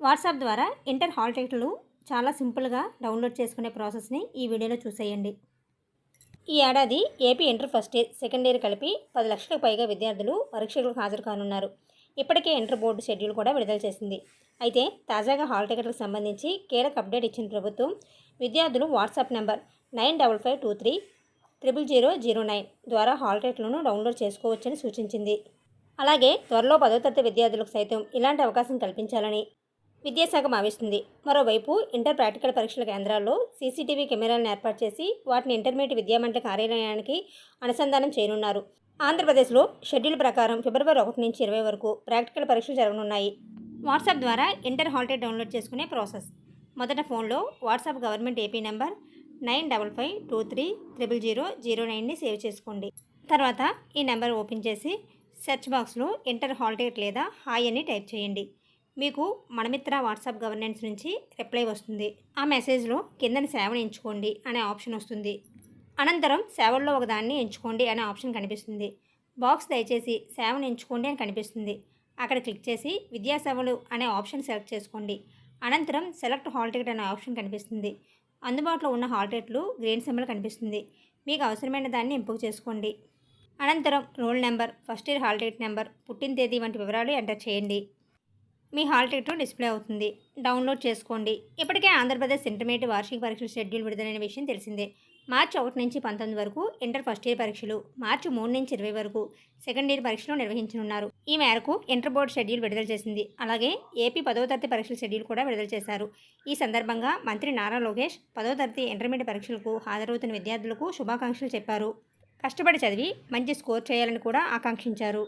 WhatsApp ద్వారా inter hall టికెట్లు చాలా సింపుల్గా డౌన్లోడ్ చేసుకునే ప్రాసెస్ని ఈ వీడియోలో చూసేయండి. ఈ ఏడాది AP inter first year second year కలిపి పది లక్షలకు పైగా విద్యార్థులు పరీక్షలకు హాజరు కానున్నారు. ఇప్పటికే ఇంటర్ బోర్డు షెడ్యూల్ కూడా విడుదల చేసింది. అయితే తాజాగా హాల్ టికెట్లకు సంబంధించి కీలక అప్డేట్ ఇచ్చిన ప్రభుత్వం విద్యార్థులు WhatsApp number nine double five two three triple zero zero nine ద్వారా హాల్ టికెట్లను డౌన్లోడ్ చేసుకోవచ్చని సూచించింది. అలాగే త్వరలో పదో తరగతి విద్యార్థులకు సైతం ఇలాంటి అవకాశం కల్పించాలని విద్యాశాఖ భావిస్తుంది. మరోవైపు ఇంటర్ ప్రాక్టికల్ పరీక్షల కేంద్రాల్లో సీసీటీవీ కెమెరాలను ఏర్పాటు చేసి వాటిని ఇంటర్మీడియట్ విద్యామండలి కార్యాలయానికి అనుసంధానం చేయనున్నారు. ఆంధ్రప్రదేశ్లో షెడ్యూల్ ప్రకారం ఫిబ్రవరి ఒకటి నుంచి ఇరవై వరకు ప్రాక్టికల్ పరీక్షలు జరగనున్నాయి. వాట్సాప్ ద్వారా ఇంటర్ హాల్ టికెట్ డౌన్లోడ్ చేసుకునే ప్రాసెస్. మొదట ఫోన్లో WhatsApp government AP number nine double five two three triple zero zero నైన్ని save చేసుకోండి. తర్వాత ఈ నెంబర్ ఓపెన్ చేసి సెర్చ్ బాక్స్లో ఇంటర్ హాల్ టికెట్ లేదా హాయ్ అని టైప్ చేయండి. మీకు మనమిత్ర వాట్సాప్ గవర్నెన్స్ నుంచి రిప్లై వస్తుంది. ఆ మెసేజ్లో కిందని సేవను ఎంచుకోండి అనే ఆప్షన్ వస్తుంది. అనంతరం సేవల్లో ఒకదాన్ని ఎంచుకోండి అనే ఆప్షన్ కనిపిస్తుంది. బాక్స్ దయచేసి సేవను ఎంచుకోండి అని కనిపిస్తుంది. అక్కడ క్లిక్ చేసి విద్యా సేవలు అనే ఆప్షన్ సెలెక్ట్ చేసుకోండి. అనంతరం సెలెక్ట్ హాల్ టికెట్ అనే ఆప్షన్ కనిపిస్తుంది. అందుబాటులో ఉన్న హాల్ టికెట్లు గ్రీన్ సింబల్ కనిపిస్తుంది. మీకు అవసరమైన దాన్ని ఎంపిక చేసుకోండి. అనంతరం roll number first year hall ticket number పుట్టిన తేదీ వంటి వివరాలు ఎంటర్ చేయండి. మీ హాల్ టికెట్ డిస్ప్లే అవుతుంది. డౌన్లోడ్ చేసుకోండి. ఇప్పటికే ఆంధ్రప్రదేశ్ ఇంటర్మీడియట్ వార్షిక పరీక్షల షెడ్యూల్ విడుదలైన విషయం తెలిసిందే. మార్చి ఒకటి నుంచి పంతొమ్మిది వరకు ఇంటర్ ఫస్ట్ ఇయర్ పరీక్షలు మార్చి మూడు నుంచి ఇరవై వరకు సెకండ్ ఇయర్ పరీక్షలు నిర్వహించనున్నారు. ఈ మేరకు ఇంటర్ బోర్డు షెడ్యూల్ విడుదల చేసింది. అలాగే ఏపీ పదవ తరగతి పరీక్షల షెడ్యూల్ కూడా విడుదల చేశారు. ఈ సందర్భంగా మంత్రి నారా లోకేష్ పదవ తరగతి ఇంటర్మీడియట్ పరీక్షలకు హాజరవుతున్న విద్యార్థులకు శుభాకాంక్షలు చెప్పారు. కష్టపడి చదివి మంచి స్కోర్ చేయాలని కూడా ఆకాంక్షించారు.